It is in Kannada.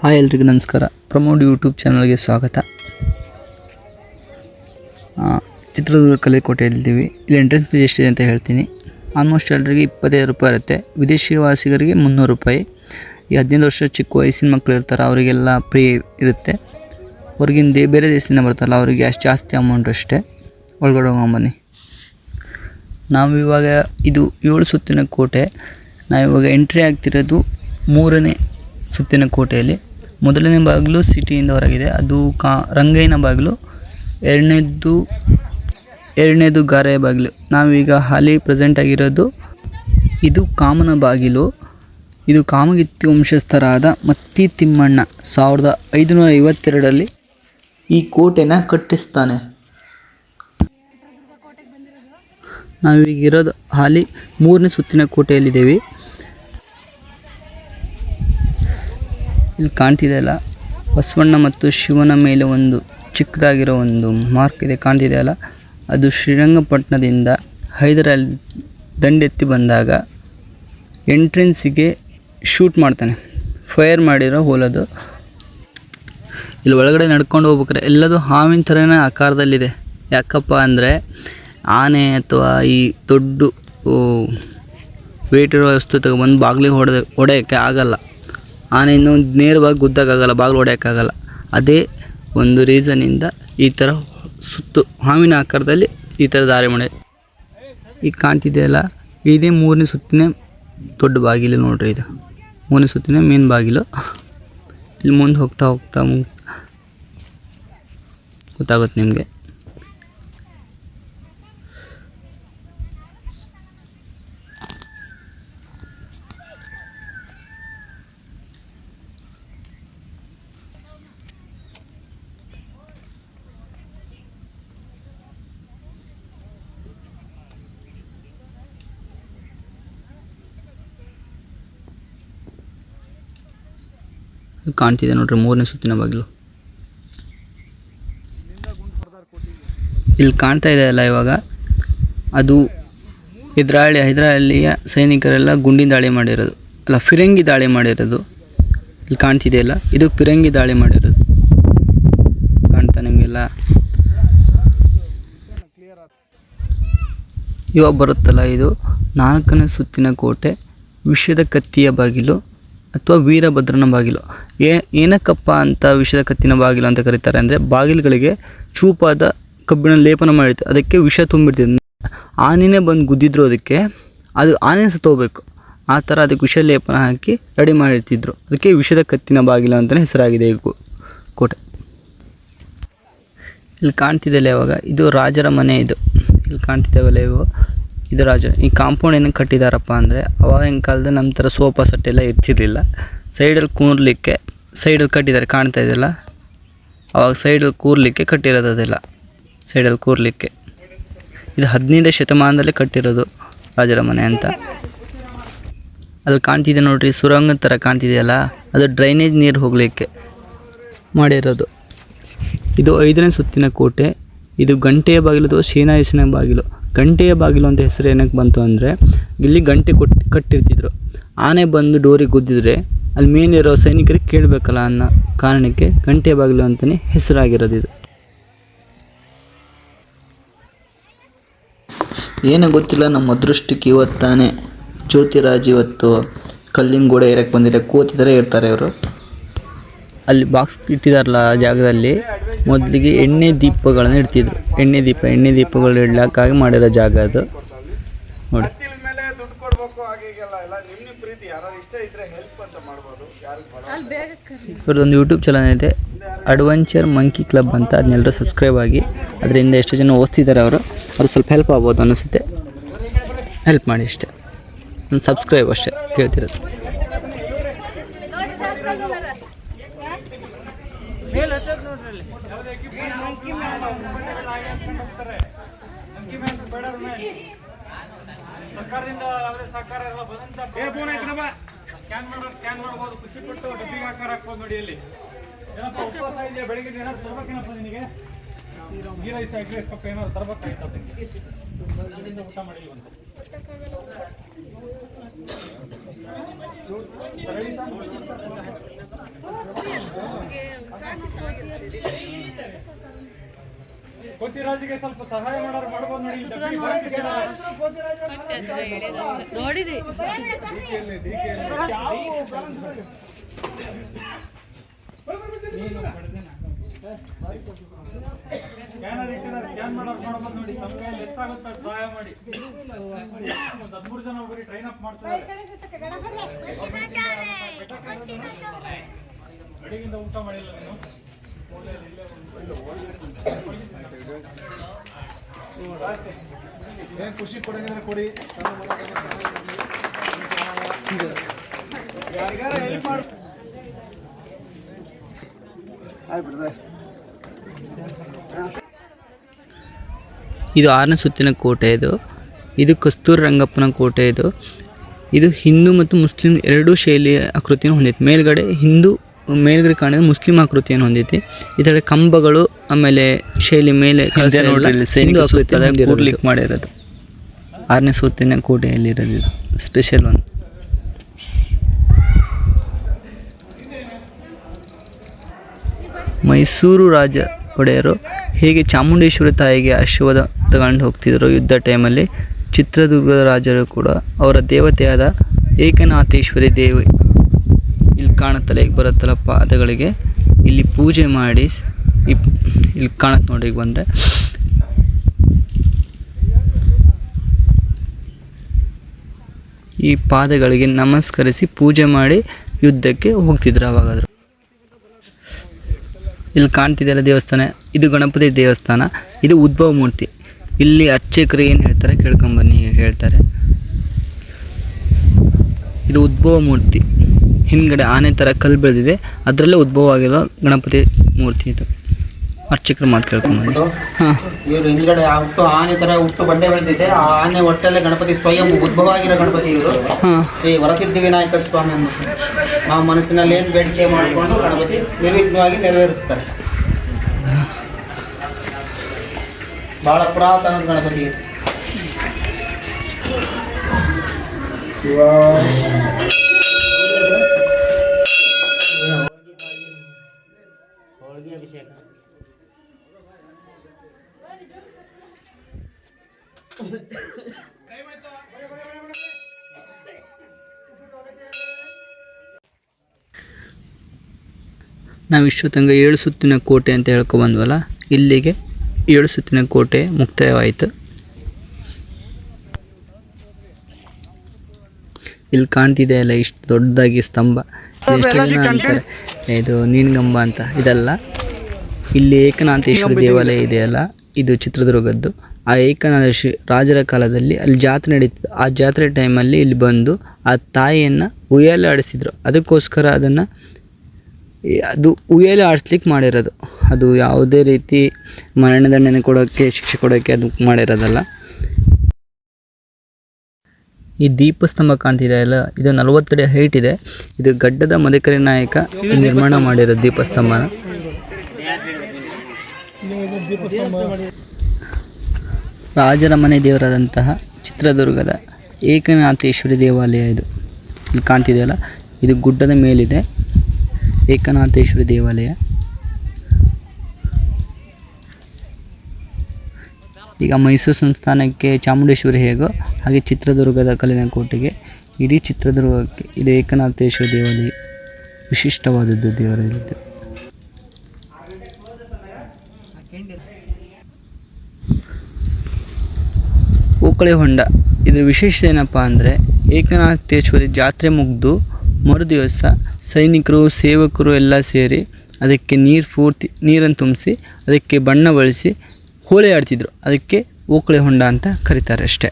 ಹಾಯ್ ಎಲ್ರಿಗೂ ನಮಸ್ಕಾರ. ಪ್ರಮೋಡ್ ಯೂಟ್ಯೂಬ್ ಚಾನಲ್ಗೆ ಸ್ವಾಗತ. ಚಿತ್ರದುರ್ಗ ಕಲೆಕೋಟೆಯಲ್ಲಿದ್ದೀವಿ ಇಲ್ಲಿ ಎಂಟ್ರೆನ್ಸ್ ಫೀಸ್ ಎಷ್ಟಿದೆ ಅಂತ ಹೇಳ್ತೀನಿ. ಆಲ್ಮೋಸ್ಟ್ ಎಲ್ರಿಗೆ ಇಪ್ಪತ್ತೈದು ರೂಪಾಯಿ ಇರುತ್ತೆ. ವಿದೇಶಿ ವಾಸಿಗರಿಗೆ ಮುನ್ನೂರು ರೂಪಾಯಿ. ಈ ಹದಿನೈದು ವರ್ಷ ಚಿಕ್ಕ ವಯಸ್ಸಿನ ಮಕ್ಕಳು ಇರ್ತಾರೆ, ಅವರಿಗೆಲ್ಲ ಫ್ರೀ ಇರುತ್ತೆ. ಹೊರಗಿನ ದೇ, ಬೇರೆ ದೇಶದಿಂದ ಬರ್ತಾರಲ್ಲ, ಅವರಿಗೆ ಅಷ್ಟು ಜಾಸ್ತಿ ಅಮೌಂಟ್ ಅಷ್ಟೇ. ಒಳಗಡೆ ಹೋಗೋಂಬನ್ನಿ ನಾವು ಇದು ಏಳು ಸುತ್ತಿನ ಕೋಟೆ. ನಾವಿವಾಗ ಎಂಟ್ರಿ ಆಗ್ತಿರೋದು ಮೂರನೇ ಸುತ್ತಿನ ಕೋಟೆಯಲ್ಲಿ. ಮೊದಲನೇ ಬಾಗಿಲು ಸಿಟಿಯಿಂದ ಹೊರಗಿದೆ. ಅದು ಕಾ ರಂಗಯ್ಯನ ಬಾಗಿಲು. ಎರಡನೇದು ಎರಡನೇದು ಗಾರೆಯ ಬಾಗಿಲು. ನಾವೀಗ ಹಾಲಿ ಪ್ರೆಸೆಂಟ್ ಆಗಿರೋದು ಇದು ಕಾಮನ ಬಾಗಿಲು. ಇದು ಕಾಮಗಿತ್ತಿ ವಂಶಸ್ಥರಾದ ಮತ್ತಿ ತಿಮ್ಮಣ್ಣ. ಸಾವಿರದ ಐದುನೂರ ಐವತ್ತೆರಡರಲ್ಲಿ ಈ ಕೋಟೆನ ಕಟ್ಟಿಸ್ತಾನೆ. ನಾವೀಗಿರೋದು ಹಾಲಿ ಮೂರನೇ ಸುತ್ತಿನ ಕೋಟೆಯಲ್ಲಿದ್ದೇವೆ. ಇಲ್ಲಿ ಕಾಣ್ತಿದೆಯಲ್ಲ ಬಸವಣ್ಣ ಮತ್ತು ಶಿವನ ಮೇಲೆ ಒಂದು ಚಿಕ್ಕದಾಗಿರೋ ಒಂದು ಮಾರ್ಕ್ ಇದೆ ಕಾಣ್ತಿದೆಯಲ್ಲ ಅದು ಶ್ರೀರಂಗಪಟ್ಟಣದಿಂದ ಹೈದರಾಲಿ ದಂಡೆತ್ತಿ ಬಂದಾಗ ಎಂಟ್ರೆನ್ಸಿಗೆ ಶೂಟ್ ಮಾಡ್ತಾನೆ. ಫೈರ್ ಮಾಡಿರೋ ಹೋಲದು. ಇಲ್ಲಿ ಒಳಗಡೆ ನಡ್ಕೊಂಡು ಹೋಗ್ಬೇಕಾರೆ ಎಲ್ಲದು ಹಾವಿನ ಥರನೇ ಆಕಾರದಲ್ಲಿದೆ. ಯಾಕಪ್ಪ ಅಂದರೆ ಆನೆ ಅಥವಾ ಈ ದೊಡ್ಡ ವೇಟ್ ಇರೋ ವಸ್ತು ತಗೊಬಂದು ಬಾಗಿಲಿಗೆ ಹೊಡೆದ ಹೊಡೆಯೋಕ್ಕೆ ಆಗಲ್ಲ. ಆನೆಯನ್ನು ನೇರವಾಗಿ ಗುದ್ದಕ್ಕಾಗಲ್ಲ ಬಾಗಿಲು ಹೊಡೆಯೋಕ್ಕಾಗಲ್ಲ. ಅದೇ ಒಂದು ರೀಸನಿಂದ ಈ ಥರ ಸುತ್ತು, ಹಾವಿನ ಆಕಾರದಲ್ಲಿ ಈ ಥರ ದಾರಿ ಮಾಡಿ. ಈಗ ಕಾಣ್ತಿದೆಯಲ್ಲ ಇದೇ ಮೂರನೇ ಸುತ್ತಿನೇ ದೊಡ್ಡ ಬಾಗಿಲು ನೋಡ್ರಿ ಇದು. ಮೂರನೇ ಸುತ್ತಿನೇ ಮೇನ್ ಬಾಗಿಲು. ಇಲ್ಲಿ ಮುಂದೆ ಹೋಗ್ತಾ ಹೋಗ್ತಾ ಗೊತ್ತಾಗುತ್ತೆ ನಿಮಗೆ. ಕಾಣ್ತಿದೆ ನೋಡ್ರಿ, ಮೂರನೇ ಸುತ್ತಿನ ಬಾಗಿಲು. ಇಲ್ಲಿ ಕಾಣ್ತಾ ಇದೆ ಅಲ್ಲ ಇವಾಗ, ಅದು ಎದುರಾಳಿ, ಹೈದರಾಲಿಯ ಸೈನಿಕರೆಲ್ಲ ಗುಂಡಿನ ದಾಳಿ ಮಾಡಿರೋದು. ಅಲ್ಲ, ಫಿರಂಗಿ ದಾಳಿ ಮಾಡಿರೋದು. ಇಲ್ಲಿ ಕಾಣ್ತಿದೆಯಲ್ಲ ಇದು ಫಿರಂಗಿ ದಾಳಿ ಮಾಡಿರೋದು. ಕಾಣ್ತಾ ನಿಮಗೆಲ್ಲ? ಇವಾಗ ಬರುತ್ತಲ್ಲ ಇದು ನಾಲ್ಕನೇ ಸುತ್ತಿನ ಕೋಟೆ ವಿಷದ ಕತ್ತಿಯ ಬಾಗಿಲು. ಅಥವಾ ವೀರಭದ್ರನ ಬಾಗಿಲು ಏ, ಏನಕ್ಕಪ್ಪ ಅಂತ ವಿಷದ ಕತ್ತಿನ ಬಾಗಿಲು ಅಂತ ಕರೀತಾರೆ ಅಂದರೆ ಬಾಗಿಲುಗಳಿಗೆ ಚೂಪಾದ ಕಬ್ಬಿಣ ಲೇಪನ ಮಾಡಿರ್ತದೆ ಅದಕ್ಕೆ ವಿಷ ತುಂಬಿರ್ತಿದೆ ಆನೆನೇ ಬಂದು ಗುದ್ದಿದ್ರು ಅದಕ್ಕೆ. ಅದು ಆನೆ ಸತ್ತೋಗ್ಬೇಕು ಆ ಥರ ಅದಕ್ಕೆ ವಿಷ ಲೇಪನ ಹಾಕಿ ರೆಡಿ ಮಾಡಿರ್ತಿದ್ರು. ಅದಕ್ಕೆ ವಿಷದ ಕತ್ತಿನ ಬಾಗಿಲು ಅಂತಲೇ ಹೆಸರಾಗಿದೆ ಈ ಕೋಟೆ. ಇಲ್ಲಿ ಕಾಣ್ತಿದ್ದಲ್ಲ ಇವಾಗ. ಇದು ರಾಜರ ಮನೆ ಇದು. ಇಲ್ಲಿ ಕಾಣ್ತಿದ್ದಾವಲ್ಲ ಇವು ಇದು ರಾಜ, ಈ ಕಾಂಪೌಂಡ್ ಏನಕ್ಕೆ ಕಟ್ಟಿದಾರಪ್ಪ ಅಂದರೆ, ಅವಾಗಿನ ಕಾಲದ ನಮ್ಮ ಥರ ಸೋಫಾ ಸೆಟ್ ಎಲ್ಲ ಇರ್ತಿರ್ಲಿಲ್ಲ. ಸೈಡಲ್ಲಿ ಕೂರ್ಲಿಕ್ಕೆ, ಸೈಡಲ್ಲಿ ಕಟ್ಟಿದ್ದಾರೆ ಕಾಣ್ತಾ ಇದೆಯಲ್ಲ? ಅವಾಗ ಸೈಡಲ್ಲಿ ಕೂರ್ಲಿಕ್ಕೆ ಕಟ್ಟಿರೋದು ಅದೆಲ್ಲ ಸೈಡಲ್ಲಿ ಕೂರ್ಲಿಕ್ಕೆ. ಇದು ಹದಿನೈದನೇ ಶತಮಾನದಲ್ಲಿ ಕಟ್ಟಿರೋದು ರಾಜರ ಮನೆ ಅಂತ. ಅಲ್ಲಿ ಕಾಣ್ತಿದೆ ನೋಡ್ರಿ ಸುರಂಗದ ಥರ ಕಾಣ್ತಿದೆಯಲ್ಲ? ಅದು ಡ್ರೈನೇಜ್ ನೀರು ಹೋಗಲಿಕ್ಕೆ ಮಾಡಿರೋದು. ಇದು ಐದನೇ ಸುತ್ತಿನ ಕೋಟೆ, ಇದು ಗಂಟೆಯ ಬಾಗಿಲು ಅಥವಾ ಸೇನಾಯಸಿನ ಬಾಗಿಲು. ಗಂಟೆಯ ಬಾಗಿಲು ಅಂತ ಹೆಸರು ಏನಕ್ಕೆ ಬಂತು ಅಂದರೆ ಇಲ್ಲಿ ಗಂಟೆ ಕೊಟ್ಟು ಕಟ್ಟಿರ್ತಿದ್ರು. ಆನೆ ಬಂದು ಡೋರಿಗೆ ಗುದ್ದಿದ್ರೆ ಅಲ್ಲಿ ಮೇಲಿರೋ ಸೈನಿಕರಿಗೆ ಕೇಳಬೇಕಲ್ಲ ಅನ್ನೋ ಕಾರಣಕ್ಕೆ ಗಂಟೆಯ ಬಾಗಿಲು ಅಂತಲೇ ಹೆಸರಾಗಿರೋದಿದು ಇದು. ಏನೋ ಗೊತ್ತಿಲ್ಲ ನಮ್ಮ ಅದೃಷ್ಟಕ್ಕೆ ಇವತ್ತಾನೆ ಜ್ಯೋತಿರಾಜ್ ಇವತ್ತು ಕಲ್ಲಿನ ಗೋಡೆ ಏರಕ್ಕೆ ಬಂದಿದೆ ಕೂತಿದ್ರೆ ಇರ್ತಾರೆ ಇವರು. ಅಲ್ಲಿ ಬಾಕ್ಸ್ ಇಟ್ಟಿದಾರಲ್ಲ ಆ ಜಾಗದಲ್ಲಿ. ಮೊದಲಿಗೆ ಎಣ್ಣೆ ದೀಪಗಳನ್ನು ಇಡ್ತಿದ್ರು. ಎಣ್ಣೆ ದೀಪ, ಎಣ್ಣೆ ದೀಪಗಳು ಇಡ್ಲಕ್ಕಾಗಿ ಮಾಡಿರೋ ಜಾಗ ಅದು. ನೋಡಿ. ಇವ್ರದ್ದೊಂದು ಯೂಟ್ಯೂಬ್ ಚಾನಲ್ ಇದೆ. ಅಡ್ವೆಂಚರ್ ಮಂಕಿ ಕ್ಲಬ್ ಅಂತ. ಅದನ್ನೆಲ್ಲರೂ ಸಬ್ಸ್ಕ್ರೈಬ್ ಆಗಿ. ಅದರಿಂದ ಎಷ್ಟು ಜನ ಓದ್ತಿದ್ದಾರೆ ಅವರು. ಅವ್ರು ಸ್ವಲ್ಪ ಹೆಲ್ಪ್ ಆಗ್ಬೋದು ಅನಿಸುತ್ತೆ. ಹೆಲ್ಪ್ ಮಾಡಿ ಅಷ್ಟೇ. ಸಬ್ಸ್ಕ್ರೈಬ್ ಅಷ್ಟೇ ಕೇಳ್ತಿರೋದು. ಏ ಫೋನ್ ಈ ಕಡೆ ಬಾ. ಸ್ಕ್ಯಾನ್ ಮಾಡೋದು ಸ್ಕ್ಯಾನ್ ಮಾಡ್ಬೋದು. ಖುಷಿ ಪಟ್ಟು ಡಬ್ಬಿಗೆ ಹಾಕಾರ ಹಾಕ್ಬೋದು ನೋಡಿ ಇಲ್ಲಿ. ಏನಪ್ಪ ಉಪವಾಸ ಇದೆಯಾ ಬೆಳಿಗ್ಗೆ ಏನಾದ್ರು ತರ್ಬೇಕೇನಪ್ಪ ನಿನಗೆ? ಗೀ ರೈಸ್ ರೈಸ್ ಪಕ್ಕ ಏನಾದ್ರು ತರ್ಬೇಕಾಯ್ತು ಅಲ್ಲಿಂದ ಊಟ ಮಾಡಿ ಬಂತು ಕೋತಿರಾಜಿಗೆ ಸ್ವಲ್ಪ ಸಹಾಯ ಮಾಡೋರು ಮಾಡ್ಬೋದು ನೋಡಿ. ನೋಡಿರಿ ಸ್ಕ್ಯಾನರ್ ಇಟ್ಟಿದ್ದಾರೆ ಸ್ಕ್ಯಾನ್ ಮಾಡೋರು ಮಾಡ್ಬೋದು ನೋಡಿ. ತಮ್ಮ ಕೈಯಲ್ಲಿ ಎಷ್ಟಾಗುತ್ತೆ ಸಹಾಯ ಮಾಡಿ. ಒಂದು ಹದಿಮೂರು ಜನ ಒಬ್ಬರಿಗೆ ಟ್ರೈನ್ ಅಪ್ ಮಾಡ್ತಾರೆ ಬೆಳಗಿಂದ ಊಟ ಮಾಡಿಲ್ಲ ನೀನು? ಏನ್ ಖುಷಿ ಕೊಡಂಗಿದ್ರೆ ಕೊಡಿ. ಯಾರಿಗಾರ ಹೆಲ್ಪ್ ಮಾಡು. ಇದು ಆರನೇ ಸುತ್ತಿನ ಕೋಟೆ ಇದು. ಇದು ಕಸ್ತೂರ್ ರಂಗಪ್ಪನ ಕೋಟೆ ಇದು. ಇದು ಹಿಂದೂ ಮತ್ತು ಮುಸ್ಲಿಂ ಎರಡೂ ಶೈಲಿಯ ಆಕೃತಿಯನ್ನು ಹೊಂದಿತ್ತು ಮೇಲ್ಗಡೆ ಹಿಂದೂ ಮೇಲ್ಗಡೆ ಕಾಣಿದ ಮುಸ್ಲಿಂ ಆಕೃತಿಯನ್ನು ಹೊಂದೈತಿ ಇದರ ಕಂಬಗಳು ಆಮೇಲೆ ಶೈಲಿ ಮೇಲೆ. ಮಾಡಿರೋದು. ಆರನೇ ಸುತ್ತಿನ ಕೋಟೆಯಲ್ಲಿರೋದು ಇರೋದು ಸ್ಪೆಷಲ್ ಒಂದು ಮೈಸೂರು ರಾಜ ಒಡೆಯರು ಹೇಗೆ ಚಾಮುಂಡೇಶ್ವರಿ ತಾಯಿಗೆ ಆಶೀರ್ವಾದ ತಗೊಂಡು ಹೋಗ್ತಿದ್ರು ಯುದ್ಧ ಟೈಮಲ್ಲಿ ಚಿತ್ರದುರ್ಗದ ರಾಜರು ಕೂಡ ಅವರ ದೇವತೆಯಾದ ಏಕನಾಥೇಶ್ವರಿ ದೇವಿ ಇಲ್ಲಿ ಕಾಣುತ್ತಲ್ಲ ಈಗ ಬರುತ್ತಲ್ಲ ಪಾದಗಳಿಗೆ. ಇಲ್ಲಿ ಪೂಜೆ ಮಾಡಿ ಇಲ್ಲಿ ಕಾಣುತ್ತೆ ನೋಡಿ ಈಗ ಬಂದರೆ. ಈ ಪಾದಗಳಿಗೆ ನಮಸ್ಕರಿಸಿ ಪೂಜೆ ಮಾಡಿ ಯುದ್ಧಕ್ಕೆ ಹೋಗ್ತಿದ್ರು ಅವಾಗಾದರೂ. ಇಲ್ಲಿ ಕಾಣ್ತಿದೆಯಲ್ಲ ದೇವಸ್ಥಾನ. ಇದು ಗಣಪತಿ ದೇವಸ್ಥಾನ. ಇದು ಉದ್ಭವ ಮೂರ್ತಿ. ಇಲ್ಲಿ ಅರ್ಚಕರು ಏನು ಹೇಳ್ತಾರೆ ಕೇಳ್ಕೊಂಬನ್ನಿ ಹೇಳ್ತಾರೆ. ಇದು ಉದ್ಭವ ಮೂರ್ತಿ. ಹಿಂದ್ಗಡೆ ಆನೆ ಥರ ಕಲ್ಲು ಬೆಳೆದಿದೆ. ಅದರಲ್ಲೇ ಉದ್ಭವ ಆಗಿರೋ ಗಣಪತಿ ಮೂರ್ತಿ ಇದು. ಅರ್ಚಕರು ಮಾತು ಕೇಳ್ಕೊಂಡು ಹಾಂ. ಇವರು ಹಿಂದ್ಗಡೆ ಆ ಹುಟ್ಟು ಆನೆ ತರ ಹುಟ್ಟು ಬಂಡೆ ಬೆಳೆದಿದೆ. ಆ ಆನೆ ಹೊಟ್ಟೆಲ್ಲ ಗಣಪತಿ ಸ್ವಯಂ ಉದ್ಭವ ಆಗಿರೋ ಗಣಪತಿ ಇವರು. ಹಾಂ. ಶ್ರೀ ವರಸಿದ್ಧಿ ವಿನಾಯಕ ಸ್ವಾಮಿ ಅಂದ್ಬಿಟ್ಟು ನಾವು ಮನಸ್ಸಿನಲ್ಲಿ ಏನು ಬೇಡಿಕೆ ಮಾಡಿಕೊಂಡು ಗಣಪತಿ ನಿರ್ವಿಘ್ನವಾಗಿ ನೆರವೇರಿಸ್ತಾರೆ. ಬಹಳ ಪುರಾತನ ಗಣಪತಿ. ಇದು ನಾವು ಇಷ್ಟೊತ್ತಂಗ ಏಳು ಸುತ್ತಿನ ಕೋಟೆ ಅಂತ ಹೇಳ್ಕೊಬಂದ್ವಲ್ಲ ಇಲ್ಲಿಗೆ ಏಳು ಸುತ್ತಿನ ಕೋಟೆ ಮುಕ್ತಾಯವಾಯಿತು. ಇಲ್ಲಿ ಕಾಣ್ತಿದೆ ಅಲ್ಲ ಇಷ್ಟು ದೊಡ್ಡದಾಗಿ ಸ್ತಂಭ. ಎಷ್ಟು ಜನ ಅಂತಾರೆ. ಇದು ನೀನ್ಗಂಬ ಅಂತ. ಇದಲ್ಲ ಇಲ್ಲಿ ಏಕನಾಥೇಶ್ವರ ದೇವಾಲಯ ಇದೆಯಲ್ಲ? ಇದು ಚಿತ್ರದುರ್ಗದ್ದು. ಆ ಏಕನಾಥೇಶ್ವರಿ ರಾಜರ ಕಾಲದಲ್ಲಿ ಅಲ್ಲಿ ಜಾತ್ರೆ ನಡೀತಿತ್ತು ಆ ಜಾತ್ರೆ ಟೈಮಲ್ಲಿ ಇಲ್ಲಿ ಬಂದು ಆ ತಾಯಿಯನ್ನು ಉಯ್ಯಾಲೆ ಆಡಿಸಿದ್ರು. ಅದಕ್ಕೋಸ್ಕರ ಅದನ್ನು ಅದು ಉಯ್ಯಾಲೆ ಆಡಿಸ್ಲಿಕ್ಕೆ ಮಾಡಿರೋದು. ಅದು ಯಾವುದೇ ರೀತಿ ಮರಣದಂಡನೆ ಕೊಡೋಕ್ಕೆ ಶಿಕ್ಷೆ ಕೊಡೋಕ್ಕೆ ಅದು ಮಾಡಿರೋದಲ್ಲ. ಈ ದೀಪಸ್ತಂಭ ಕಾಣ್ತಿದೆ ಅಲ್ಲ? ಇದು ನಲವತ್ತಡಿ ಹೈಟ್ ಇದೆ. ಇದು ಗಡ್ಡದ ಮದಕರಿ ನಾಯಕ ನಿರ್ಮಾಣ ಮಾಡಿರೋ ದೀಪಸ್ತಂಭನ. ರಾಜರ ಮನೆ ದೇವರಾದಂತಹ ಚಿತ್ರದುರ್ಗದ ಏಕನಾಥೇಶ್ವರಿ ದೇವಾಲಯ ಇದು. ಇಲ್ಲಿ ಕಾಣ್ತಿದೆಯಲ್ಲ ಇದು ಗುಡ್ಡದ ಮೇಲಿದೆ. ಏಕನಾಥೇಶ್ವರಿ ದೇವಾಲಯ. ಈಗ ಮೈಸೂರು ಸಂಸ್ಥಾನಕ್ಕೆ ಚಾಮುಂಡೇಶ್ವರಿ ಹೇಗೋ ಹಾಗೆ ಚಿತ್ರದುರ್ಗದ ಕಲ್ಲಿನ ಕೋಟೆಗೆ ಇಡೀ ಚಿತ್ರದುರ್ಗಕ್ಕೆ ಇದು ಏಕನಾಥೇಶ್ವರ ದೇವಾಲಯ. ವಿಶಿಷ್ಟವಾದದ್ದು ದೇವರಲ್ಲಿದ್ದು ಓಕಳೆ ಹೊಂಡ. ಇದರ ವಿಶೇಷ ಏನಪ್ಪ ಅಂದರೆ ಏಕನಾಥೇಶ್ವರಿ ಜಾತ್ರೆ ಮುಗಿದು ಮರುದಿವಸ ಸೈನಿಕರು, ಸೇವಕರು ಎಲ್ಲ ಸೇರಿ ಅದಕ್ಕೆ ನೀರು ಪೂರ್ತಿ ನೀರನ್ನು ತುಂಬಿಸಿ ಅದಕ್ಕೆ ಬಣ್ಣ ಬಳಸಿ ಹೋಳಿ ಆಡ್ತಿದ್ದರು ಅದಕ್ಕೆ ಓಕಳೆ ಹೊಂಡ ಅಂತ ಕರೀತಾರೆ ಅಷ್ಟೇ.